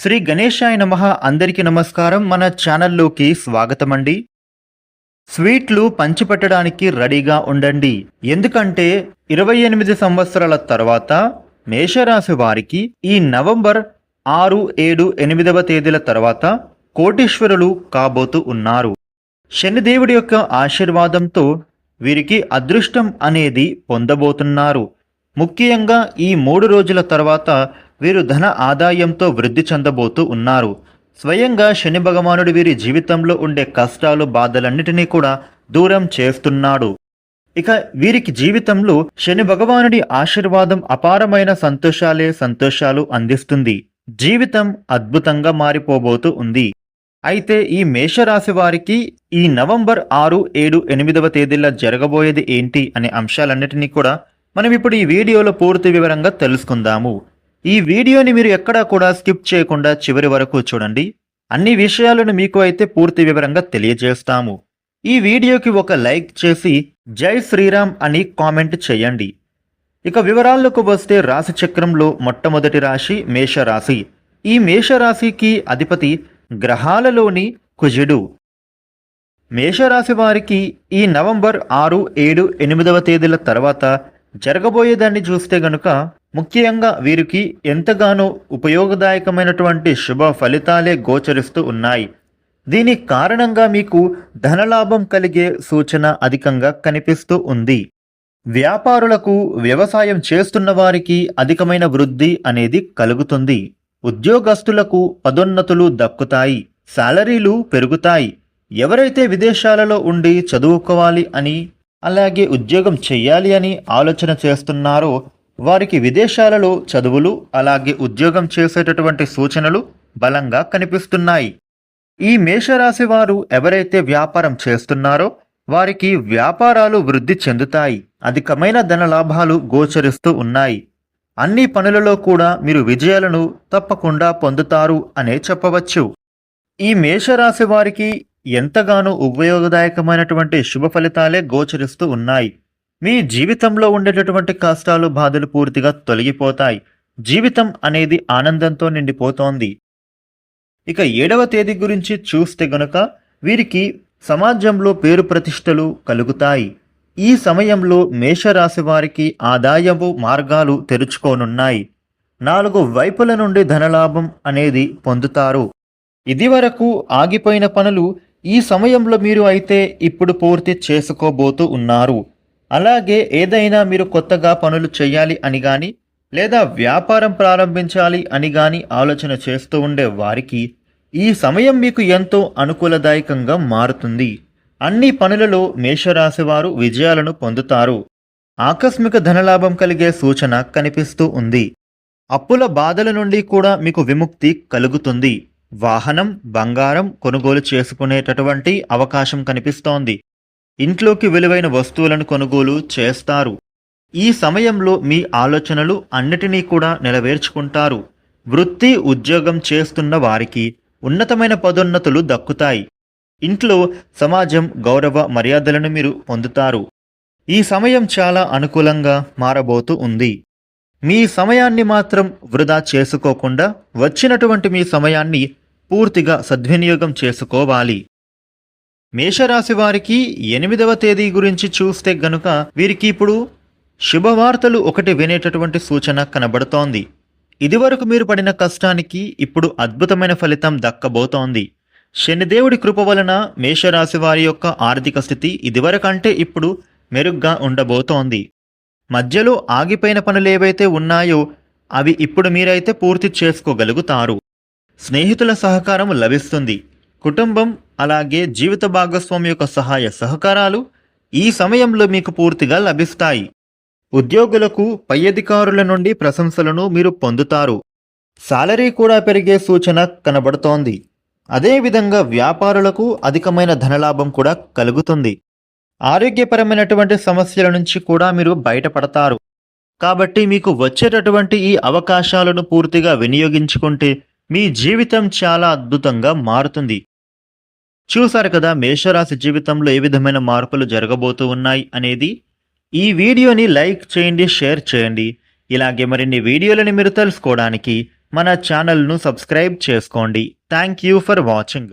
శ్రీ గణేశాయ నమ అందరికీ నమస్కారం. మన ఛానల్లోకి స్వాగతం అండి స్వీట్లు పంచిపెట్టడానికి రెడీగా ఉండండి. ఎందుకంటే ఇరవై ఎనిమిది సంవత్సరాల తర్వాత మేషరాశి వారికి ఈ నవంబర్ ఆరు ఏడు ఎనిమిదవ తేదీల తర్వాత కోటీశ్వరులు కాబోతూ ఉన్నారు. శనిదేవుడి యొక్క ఆశీర్వాదంతో వీరికి అదృష్టం అనేది పొందబోతున్నారు. ముఖ్యంగా ఈ మూడు రోజుల తర్వాత వీరు ధన ఆదాయంతో వృద్ధి చెందబోతూ ఉన్నారు. స్వయంగా శని భగవానుడు వీరి జీవితంలో ఉండే కష్టాలు బాధలన్నిటినీ కూడా దూరం చేస్తున్నాడు. ఇక వీరికి జీవితంలో శని భగవానుడి ఆశీర్వాదం అపారమైన సంతోషాలే సంతోషాలు అందిస్తుంది. జీవితం అద్భుతంగా మారిపోబోతూ ఉంది. అయితే ఈ మేషరాశి వారికి ఈ నవంబర్ ఆరు ఏడు ఎనిమిదవ తేదీల్లో జరగబోయేది ఏంటి అనే అంశాలన్నిటినీ కూడా మనం ఇప్పుడు ఈ వీడియోలో పూర్తి వివరంగా తెలుసుకుందాము. ఈ వీడియోని మీరు ఎక్కడా కూడా స్కిప్ చేయకుండా చివరి వరకు చూడండి. అన్ని విషయాలను మీకు అయితే పూర్తి వివరంగా తెలియజేస్తాము. ఈ వీడియోకి ఒక లైక్ చేసి జై శ్రీరామ్ అని కామెంట్ చేయండి. ఇక వివరాల్లోకి వస్తే రాశి చక్రంలో మొట్టమొదటి రాశి మేషరాశి. ఈ మేషరాశికి అధిపతి గ్రహాలలోని కుజుడు. మేషరాశి వారికి ఈ నవంబర్ ఆరు ఏడు ఎనిమిదవ తేదీల తర్వాత జరగబోయేదాన్ని చూస్తే గనుక ముఖ్యంగా వీరికి ఎంతగానో ఉపయోగదాయకమైనటువంటి శుభ ఫలితాలే గోచరిస్తూ ఉన్నాయి. దీని కారణంగా మీకు ధనలాభం కలిగే సూచన అధికంగా కనిపిస్తూ ఉంది. వ్యాపారులకు వ్యవసాయం చేస్తున్న వారికి అధికమైన వృద్ధి అనేది కలుగుతుంది. ఉద్యోగస్తులకు పదోన్నతులు దక్కుతాయి. శాలరీలు పెరుగుతాయి. ఎవరైతే విదేశాలలో ఉండి చదువుకోవాలి అని అలాగే ఉద్యోగం చెయ్యాలి అని ఆలోచన చేస్తున్నారో వారికి విదేశాలలో చదువులు అలాగే ఉద్యోగం చేసేటటువంటి సూచనలు బలంగా కనిపిస్తున్నాయి. ఈ మేషరాశి వారు ఎవరైతే వ్యాపారం చేస్తున్నారో వారికి వ్యాపారాలు వృద్ధి చెందుతాయి. అధికమైన ధన లాభాలు గోచరిస్తూ ఉన్నాయి. అన్ని పనులలో కూడా మీరు విజయాలను తప్పకుండా పొందుతారు అనే చెప్పవచ్చు. ఈ మేషరాశి వారికి ఎంతగానో ఉపయోగదాయకమైనటువంటి శుభ ఫలితాలే గోచరిస్తూ ఉన్నాయి. మీ జీవితంలో ఉండేటటువంటి కష్టాలు బాధలు పూర్తిగా తొలగిపోతాయి. జీవితం అనేది ఆనందంతో నిండిపోతోంది. ఇక ఏడవ తేదీ గురించి చూస్తే గనుక వీరికి సమాజంలో పేరు ప్రతిష్టలు కలుగుతాయి. ఈ సమయంలో మేషరాశి వారికి ఆదాయపు మార్గాలు తెరుచుకోనున్నాయి. నాలుగు వైపుల నుండి ధనలాభం అనేది పొందుతారు. ఇదివరకు ఆగిపోయిన పనులు ఈ సమయంలో మీరు అయితే ఇప్పుడు పూర్తి చేసుకోబోతూ ఉన్నారు. అలాగే ఏదైనా మీరు కొత్తగా పనులు చేయాలి అని కానీ లేదా వ్యాపారం ప్రారంభించాలి అని కానీ ఆలోచన చేస్తూ ఉండే వారికి ఈ సమయం మీకు ఎంతో అనుకూలదాయకంగా మారుతుంది. అన్ని పనులలో మేషరాశివారు విజయాలను పొందుతారు. ఆకస్మిక ధనలాభం కలిగే సూచన కనిపిస్తూ ఉంది. అప్పుల బాధల నుండి కూడా మీకు విముక్తి కలుగుతుంది. వాహనం బంగారం కొనుగోలు చేసుకునేటటువంటి అవకాశం కనిపిస్తోంది. ఇంట్లోకి విలువైన వస్తువులను కొనుగోలు చేస్తారు. ఈ సమయంలో మీ ఆలోచనలు అన్నిటినీ కూడా నెరవేర్చుకుంటారు. వృత్తి ఉద్యోగం చేస్తున్న వారికి ఉన్నతమైన పదోన్నతులు దక్కుతాయి. ఇంట్లో సమాజం గౌరవ మర్యాదలను మీరు పొందుతారు. ఈ సమయం చాలా అనుకూలంగా మారబోతూ ఉంది. మీ సమయాన్ని మాత్రం వృధా చేసుకోకుండా వచ్చినటువంటి మీ సమయాన్ని పూర్తిగా సద్వినియోగం చేసుకోవాలి. మేషరాశి వారికి ఎనిమిదవ తేదీ గురించి చూస్తే గనుక వీరికి ఇప్పుడు శుభవార్తలు ఒకటి వినేటటువంటి సూచన కనబడుతోంది. ఇదివరకు మీరు పడిన కష్టానికి ఇప్పుడు అద్భుతమైన ఫలితం దక్కబోతోంది. శనిదేవుడి కృప వలన మేషరాశి వారి యొక్క ఆర్థిక స్థితి ఇదివరకంటే ఇప్పుడు మెరుగ్గా ఉండబోతోంది. మధ్యలో ఆగిపోయిన పనులు ఏవైతే ఉన్నాయో అవి ఇప్పుడు మీరైతే పూర్తి చేసుకోగలుగుతారు. స్నేహితుల సహకారం లభిస్తుంది. కుటుంబం అలాగే జీవిత భాగస్వామి యొక్క సహాయ సహకారాలు ఈ సమయంలో మీకు పూర్తిగా లభిస్తాయి. ఉద్యోగులకు పై అధికారుల నుండి ప్రశంసలను మీరు పొందుతారు. సాలరీ కూడా పెరిగే సూచన కనబడుతోంది. అదేవిధంగా వ్యాపారులకు అధికమైన ధనలాభం కూడా కలుగుతుంది. ఆరోగ్యపరమైనటువంటి సమస్యల నుంచి కూడా మీరు బయటపడతారు. కాబట్టి మీకు వచ్చేటటువంటి ఈ అవకాశాలను పూర్తిగా వినియోగించుకుంటే మీ జీవితం చాలా అద్భుతంగా మారుతుంది. చూశారు కదా మేషరాశి జీవితంలో ఏ విధమైన మార్పులు జరగబోతూ ఉన్నాయి అనేది? ఈ వీడియోని లైక్ చేయండి షేర్ చేయండి. ఇలాగే మరిన్ని వీడియోలని మీరు తెలుసుకోవడానికి మన ఛానల్ను సబ్స్క్రైబ్ చేసుకోండి. Thank you for watching.